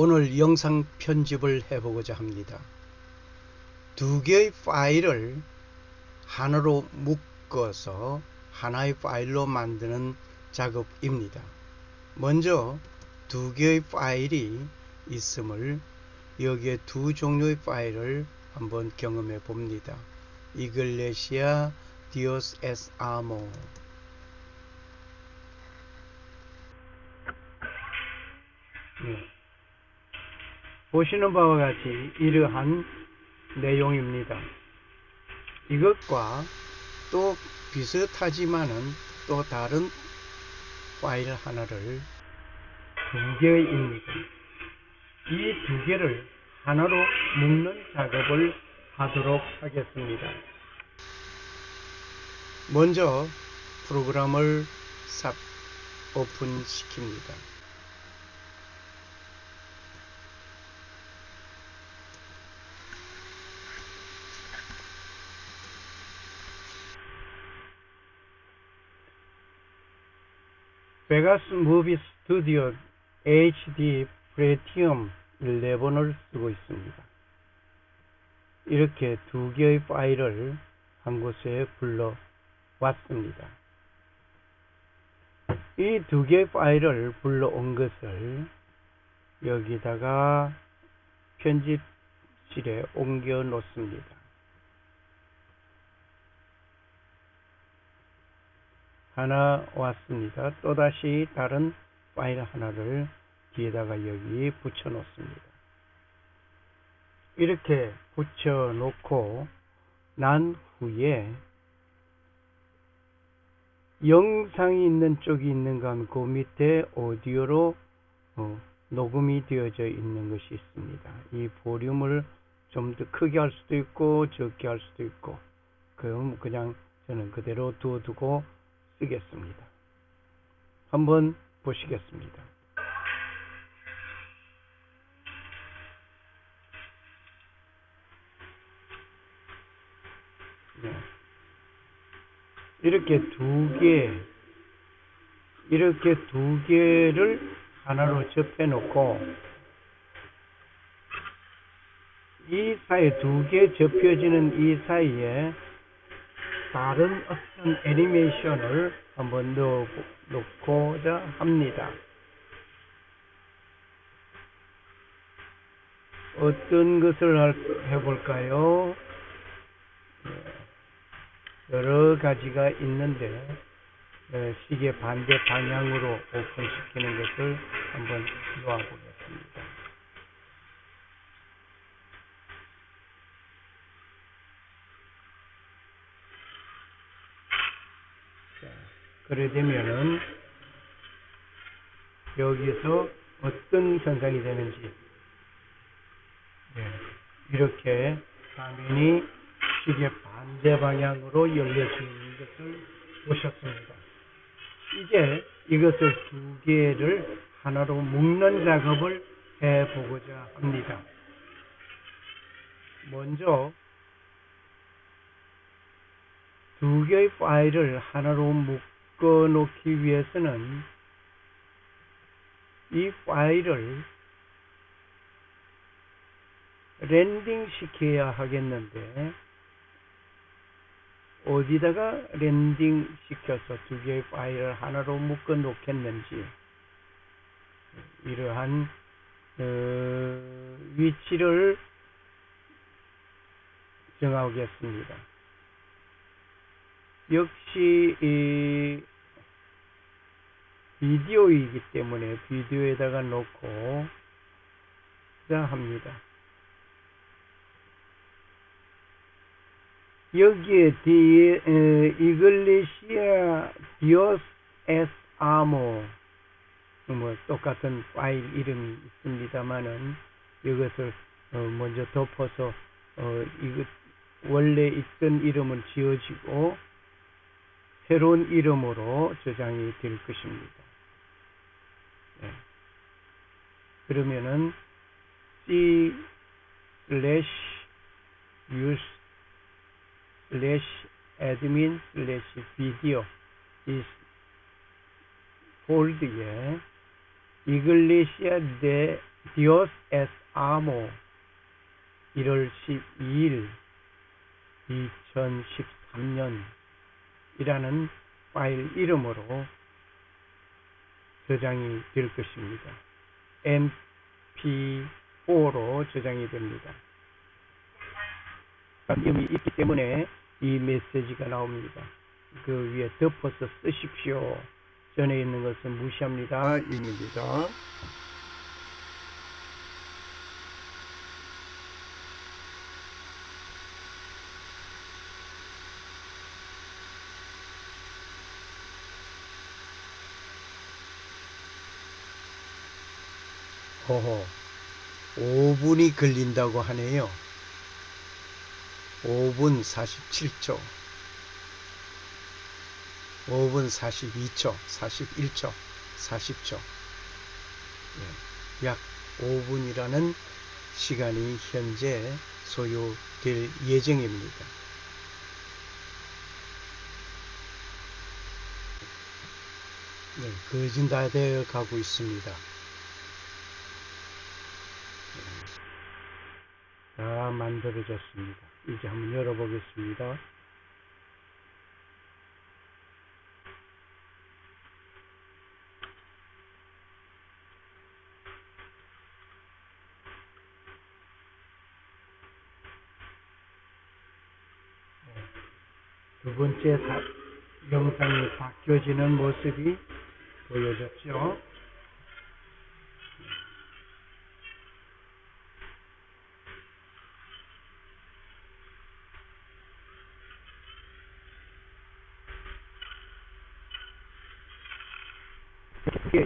오늘 영상 편집을 해보고자 합니다. 두 개의 파일을 하나로 묶어서 하나의 파일로 만드는 작업입니다. 먼저 두 개의 파일이 있음을 여기에 두 종류의 파일을 한번 경험해 봅니다. 이글레시아 디오스 에스 아모 네. 보시는 바와 같이 이러한 내용입니다. 이것과 또 비슷하지만은 또 다른 파일 하나를 두 개입니다. 이 두 개를 하나로 묶는 작업을 하도록 하겠습니다. 먼저 프로그램을 삽 오픈시킵니다. 베가스 무비 스튜디오 HD 프레티엄 11을 쓰고 있습니다. 이렇게 두 개의 파일을 한 곳에 불러 왔습니다. 이 두 개의 파일을 불러온 것을 여기다가 편집실에 옮겨 놓습니다. 하나 왔습니다. 또다시 다른 파일 하나를 뒤에다가 여기 붙여 놓습니다. 이렇게 붙여 놓고 난 후에 영상이 있는 쪽이 있는가 하면 그 밑에 오디오로 어, 녹음이 되어져 있는 것이 있습니다. 이 볼륨을 좀 더 크게 할 수도 있고 적게 할 수도 있고 그럼 그냥 저는 그대로 두어두고 쓰겠습니다. 한번 보시겠습니다. 네. 이렇게 두 개, 이렇게 두 개를 하나로 접해 놓고, 이 사이 두 개 접혀지는 이 사이에 다른 어떤 애니메이션을 한번 넣어 놓고자 합니다. 어떤 것을 해볼까요? 예, 여러 가지가 있는데 예, 시계 반대 방향으로 오픈시키는 것을 한번 놓아보겠습니다. 그래 되면은 여기서 어떤 현상이 되는지 네, 이렇게 화면이 시계 반대 방향으로 열려지는 것을 보셨습니다. 이제 이것을 두 개를 하나로 묶는 작업을 해보고자 합니다. 먼저 두 개의 파일을 하나로 묶 묶어 놓기 위해서는 이 파일을 랜딩 시켜야 하겠는데 어디다가 랜딩 시켜서 두 개의 파일을 하나로 묶어 놓겠는지 이러한 어, 위치를 정하겠습니다. 역시 이 비디오이기 때문에 비디오에다가 놓고 자 합니다. 여기에 뒤에 이글리시아 디오스 에스 아모 뭐 똑같은 파일 이름이 있습니다만은 이것을 어 먼저 덮어서 어 이것 원래 있던 이름은 지워지고 새로운 이름으로 저장이 될 것입니다. 네. 그러면은 c slash use slash admin slash video 이 폴드에 이글레시아 데 Dios es amo 1월 12일 2013년 이라는 파일 이름으로 저장이 될 것입니다. mp4로 저장이 됩니다. 이름이 있기 때문에 이 메시지가 나옵니다. 그 위에 덮어서 쓰십시오. 전에 있는 것은 무시합니다. 입니다. 호호, 5분이 걸린다고 하네요. 5분 47초, 5분 42초, 41초, 40초. 예, 약 5분이라는 시간이 현재 소요될 예정입니다. 네, 거진 다 되어 가고 있습니다. 다 만들어졌습니다. 이제 한번 열어보겠습니다. 두 번째 사- 영상이 바뀌어지는 모습이 보여졌죠. 크게